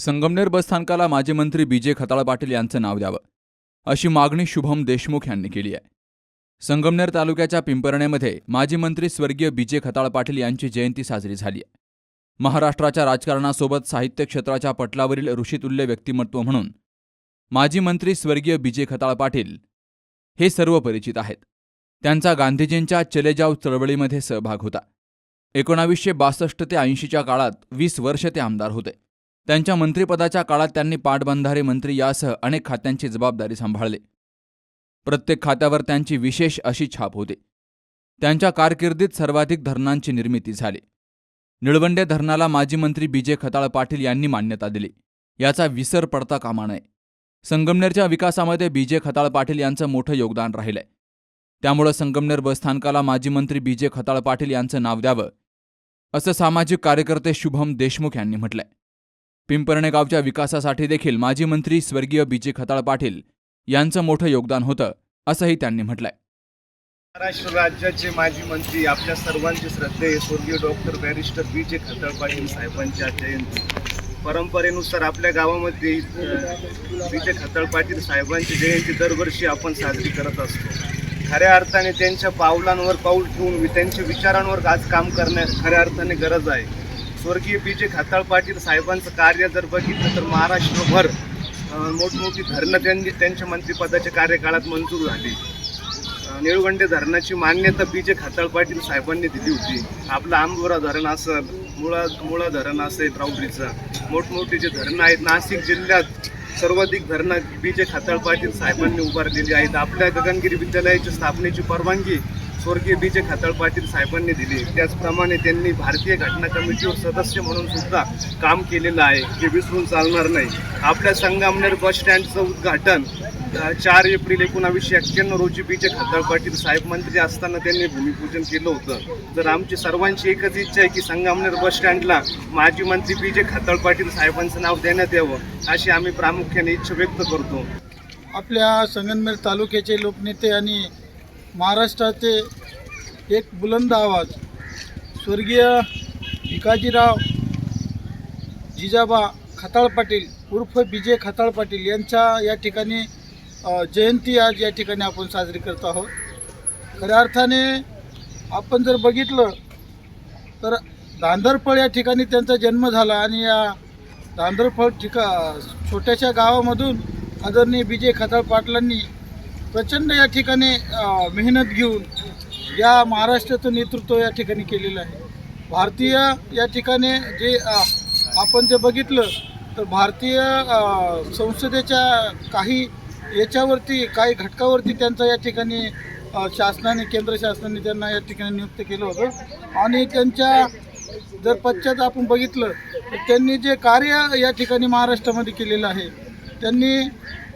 संगमनेर बसस्थानकाला माजी मंत्री बीजे खताळ पाटील यांचं नाव द्यावं अशी मागणी शुभम देशमुख यांनी केली आहे. संगमनेर तालुक्याच्या पिंपरणेमध्ये माजी मंत्री स्वर्गीय बीजे खताळ पाटील यांची जयंती साजरी झाली आहे. महाराष्ट्राच्या राजकारणासोबत साहित्य क्षेत्राच्या पटलावरील ऋषितुल्य व्यक्तिमत्व म्हणून माजी मंत्री स्वर्गीय बीजे खताळ पाटील हे सर्व परिचित आहेत. त्यांचा गांधीजींच्या चलेजाव चळवळीमध्ये सहभाग होता. एकोणावीसशे बासष्ट ते ऐंशीच्या काळात वीस वर्ष ते आमदार होते. त्यांच्या मंत्रिपदाच्या काळात त्यांनी पाटबंधारे मंत्री यासह अनेक खात्यांची जबाबदारी सांभाळली. प्रत्येक खात्यावर त्यांची विशेष अशी छाप होती. त्यांच्या कारकिर्दीत सर्वाधिक धरणांची निर्मिती झाली. निळवंडे धरणाला माजी मंत्री बीजे खताळ पाटील यांनी मान्यता दिली. याचा विसर पडता कामा नये. संगमनेरच्या विकासामध्ये बीजे खताळ पाटील यांचं मोठं योगदान राहिलंय. त्यामुळं संगमनेर बसस्थानकाला माजी मंत्री बीजे खताळ पाटील यांचं नाव द्यावं असं सामाजिक कार्यकर्ते शुभम देशमुख यांनी म्हटलंय. पिंपरणे गावच्या विकासासाठी देखील माजी मंत्री स्वर्गीय बीजे खताळ पाटील यांचं मोठं योगदान होतं असंही त्यांनी म्हटलंय. महाराष्ट्र राज्याचे माजी मंत्री आपल्या सर्वांचे श्रद्धे स्वर्गीय doctor barrister B J Khatal Patil साहेबांच्या जयंती. परंपरेनुसार आपल्या गावामध्ये बी जे खताळ पाटील साहेबांची जयंती दरवर्षी आपण साजरी करत असतो. खऱ्या अर्थाने त्यांच्या पावलांवर पाऊल ठेवून त्यांच्या विचारांवर आज काम करण्यास खऱ्या अर्थाने गरज आहे. स्वर्गीय बी जे खाताळ पाटील साहेबांचं कार्य जर बघितलं तर महाराष्ट्रभर मोठमोठी धरणं त्यांनी त्यांच्या मंत्रिपदाच्या कार्यकाळात मंजूर झाली. निळवंडे धरणाची मान्यता बी जे खाताळ पाटील साहेबांनी दिली होती. आपलं आंबोरा धरण असेल मुळा मुळा धरण असेल राऊरीचं मोठमोठी जे धरणं आहेत नाशिक जिल्ह्यात सर्वाधिक धरणं बी जे खाताळ पाटील साहेबांनी उभारलेली आहेत. आपल्या गगनगिरी विद्यालयाच्या स्थापनेची परवानगी स्वर्गीय बी जे खाताळ पाटील साहेबांनी दिली. त्याचप्रमाणे त्यांनी भारतीय घटना कमिटीवर सदस्य म्हणून सुद्धा काम केलेलं आहे. हे विसरून चालणार नाही. आपल्या संगमनेर बस स्टँडचं उद्घाटन चार एप्रिल एकोणावीसशे एक्क्याण्णव रोजी बी जे खाताळ पाटील साहेब मंत्री असताना त्यांनी भूमिपूजन केलं होतं. तर आमची सर्वांची एकच इच्छा आहे की संगमनेर बस स्टँडला माजी मंत्री बी जे खाताळ पाटील साहेबांचं नाव देण्यात यावं अशी आम्ही प्रामुख्याने इच्छा व्यक्त करतो. आपल्या संगमनेर तालुक्याचे लोकनेते आणि महाराष्ट्राचे एक बुलंद आवाज. स्वर्गीय भिकाजीराव जिजाबा खताळ पाटील उर्फ विजय खताळ पाटील यांच्या या ठिकाणी जयंती आज या ठिकाणी आपण साजरी करत आहोत. खऱ्या अर्थाने आपण जर बघितलं तर धांदरफळ या ठिकाणी त्यांचा जन्म झाला आणि या धांदरफळ ठिका छोट्याशा गावामधून आदरणीय विजय खताळ पाटलांनी प्रचंड या ठिकाणी मेहनत घेऊन या महाराष्ट्राचं नेतृत्व या ठिकाणी केलेलं आहे. भारतीय या ठिकाणी जे आपण जे बघितलं तर भारतीय संसदेच्या काही याच्यावरती काही घटकावरती त्यांचा या ठिकाणी शासनाने केंद्र शासनाने त्यांना या ठिकाणी नियुक्त केलं होतं. आणि त्यांच्या जर पश्चात आपण बघितलं तर त्यांनी जे कार्य या ठिकाणी महाराष्ट्रामध्ये केलेलं आहे त्यांनी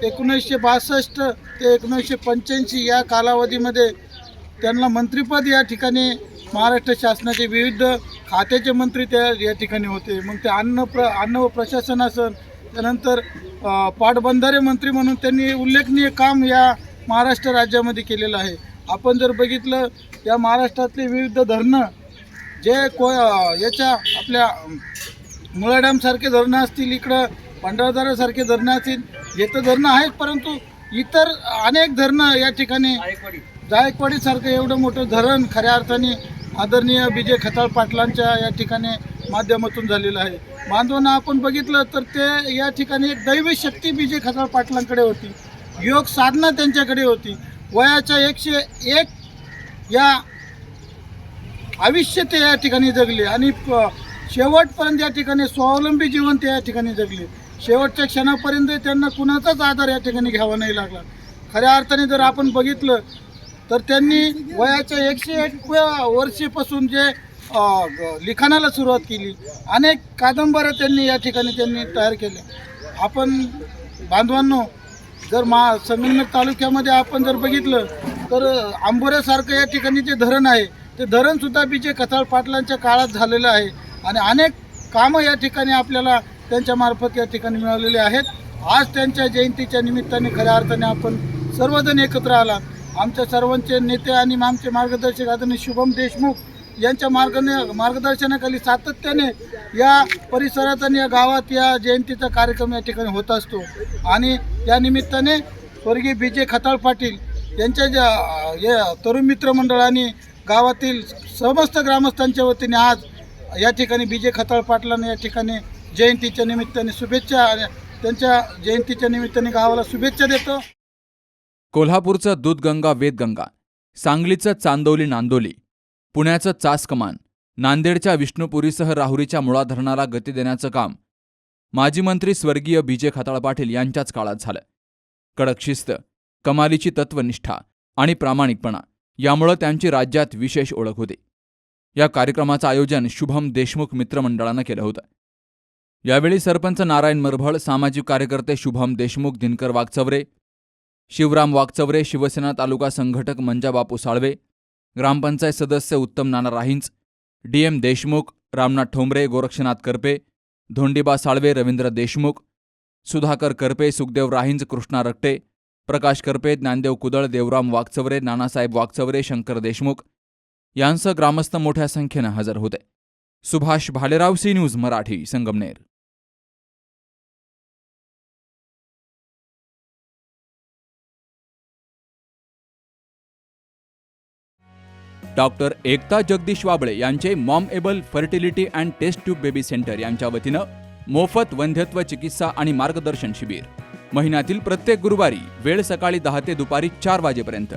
एकोणीसशे बासष्ट ते एकोणीसशे पंच्याऐंशी या कालावधीमध्ये त्यांना मंत्रिपद या ठिकाणी महाराष्ट्र शासनाचे विविध खात्याचे मंत्री त्या या ठिकाणी होते. मग ते अन्न प्र अन्न व प्रशासन असन त्यानंतर पाटबंधारे मंत्री म्हणून त्यांनी उल्लेखनीय काम या महाराष्ट्र राज्यामध्ये केलेलं आहे. आपण जर बघितलं या महाराष्ट्रातले विविध धरणं जे को याच्या आपल्या मुळा डॅमसारखे धरणं असतील इकडं भंडारदारासारखे धरणं असतील हे तर धरणं आहेत परंतु इतर अनेक धरणं या ठिकाणी जायकवाडीसारखं एवढं मोठं धरण खऱ्या अर्थाने आदरणीय विजय खताळ पाटलांच्या या ठिकाणी माध्यमातून झालेलं आहे. बांधवांना आपण बघितलं तर ते या ठिकाणी एक दैवी शक्ती विजय खताळ पाटलांकडे होती. योग साधना त्यांच्याकडे होती. वयाच्या एकशे एक या आयुष्य ते या ठिकाणी जगले आणि प- शेवटपर्यंत या ठिकाणी स्वावलंबी जीवन ते या ठिकाणी जगले. शेवटच्या क्षणापर्यंत त्यांना कुणाचाच आधार या ठिकाणी घ्यावा नाही लागला. खऱ्या अर्थाने जर आपण बघितलं तर त्यांनी वयाच्या एकशे एक वर्षीपासून जे लिखाणाला सुरुवात केली. अनेक कादंबऱ्या त्यांनी या ठिकाणी त्यांनी तयार केल्या. आपण बांधवांनो जर मा संगमनेर तालुक्यामध्ये आपण जर बघितलं तर आंबोऱ्यासारखं या ठिकाणी जे धरण आहे ते धरणसुद्धा विजय कथाळ पाटलांच्या काळात झालेलं आहे. आणि अनेक कामं या ठिकाणी आपल्याला त्यांच्या मार्फत या ठिकाणी मिळालेले आहेत. आज त्यांच्या जयंतीच्या निमित्ताने खऱ्या अर्थाने आपण सर्वजण एकत्र आला. आमच्या सर्वांचे नेते आणि आमचे मार्गदर्शक आदरणीय शुभम देशमुख यांच्या मार्गने मार्गदर्शनाखाली सातत्याने या परिसरात आणि या गावात या जयंतीचा कार्यक्रम या ठिकाणी होत असतो. आणि या निमित्ताने स्वर्गीय बी जे खताळ पाटील यांच्या ज्या या तरुण मित्रमंडळाने गावातील समस्त ग्रामस्थांच्या वतीने आज या ठिकाणी बी जे खताळ पाटलांना या ठिकाणी जयंतीच्या निमित्ताने शुभेच्छा त्यांच्या जयंतीच्या निमित्ताने गावाला शुभेच्छा देतो. कोल्हापूरचं दूधगंगा वेदगंगा सांगलीचं चांदोली नांदोली पुण्याचं चासकमान नांदेडच्या विष्णुपुरीसह राहुरीच्या मुळा धरणाला गती देण्याचं काम माजी मंत्री स्वर्गीय बीजे खताळ पाटील यांच्याच काळात झालं. कडक शिस्त कमालीची तत्वनिष्ठा आणि प्रामाणिकपणा यामुळं त्यांची राज्यात विशेष ओळख होती. या कार्यक्रमाचं आयोजन शुभम देशमुख मित्रमंडळानं केलं होतं. यावेळी सरपंच नारायण मरभळ सामाजिक कार्यकर्ते शुभम देशमुख दिनकर वाघचवरे शिवराम वाघचवरे शिवसेना तालुका संघटक मंजाबापू साळवे ग्रामपंचायत सदस्य उत्तम नाना राहींच डीएम देशमुख रामनाथ ठोंबरे गोरक्षनाथ करपे धोंडीबा साळवे रवींद्र देशमुख सुधाकर करपे सुखदेव राहींज कृष्णा रक्टे प्रकाश करपे ज्ञानदेव कुदळ देवराम वाघचवरे नानासाहेब वाघचवरे शंकर देशमुख यांसह ग्रामस्थ मोठ्या संख्येनं हजर होते. Subhash Bhalerao C news Marathi Sangamner. Doctor Ekta Jagdish Wable यांचे mom able fertility and test tube baby centre यांच्या वतीनं मोफत वंध्यत्व चिकित्सा आणि मार्गदर्शन शिबिर. महिन्यातील प्रत्येक गुरुवारी वेळ सकाळी दहा ते दुपारी चार वाजेपर्यंत.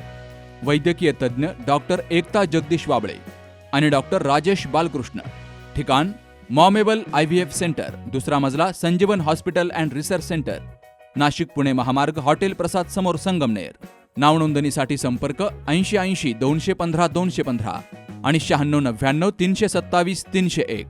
वैद्यकीय तज्ज्ञ डॉक्टर एकता जगदीश वाबळे आणि डॉक्टर राजेश बालकृष्ण. ठिकाण Momable I V F centre. दुसरा मजला Sanjeevan hospital and research centre. Nashik Pune महामार्ग हॉटेल प्रसाद समोर संगमनेर. नावनोंदणीसाठी संपर्क ऐंशी ऐंशी दोनशे पंधरा दोनशे पंधरा आणि शहाण्णव नव्याण्णव तीनशे सत्तावीस तीनशे एक.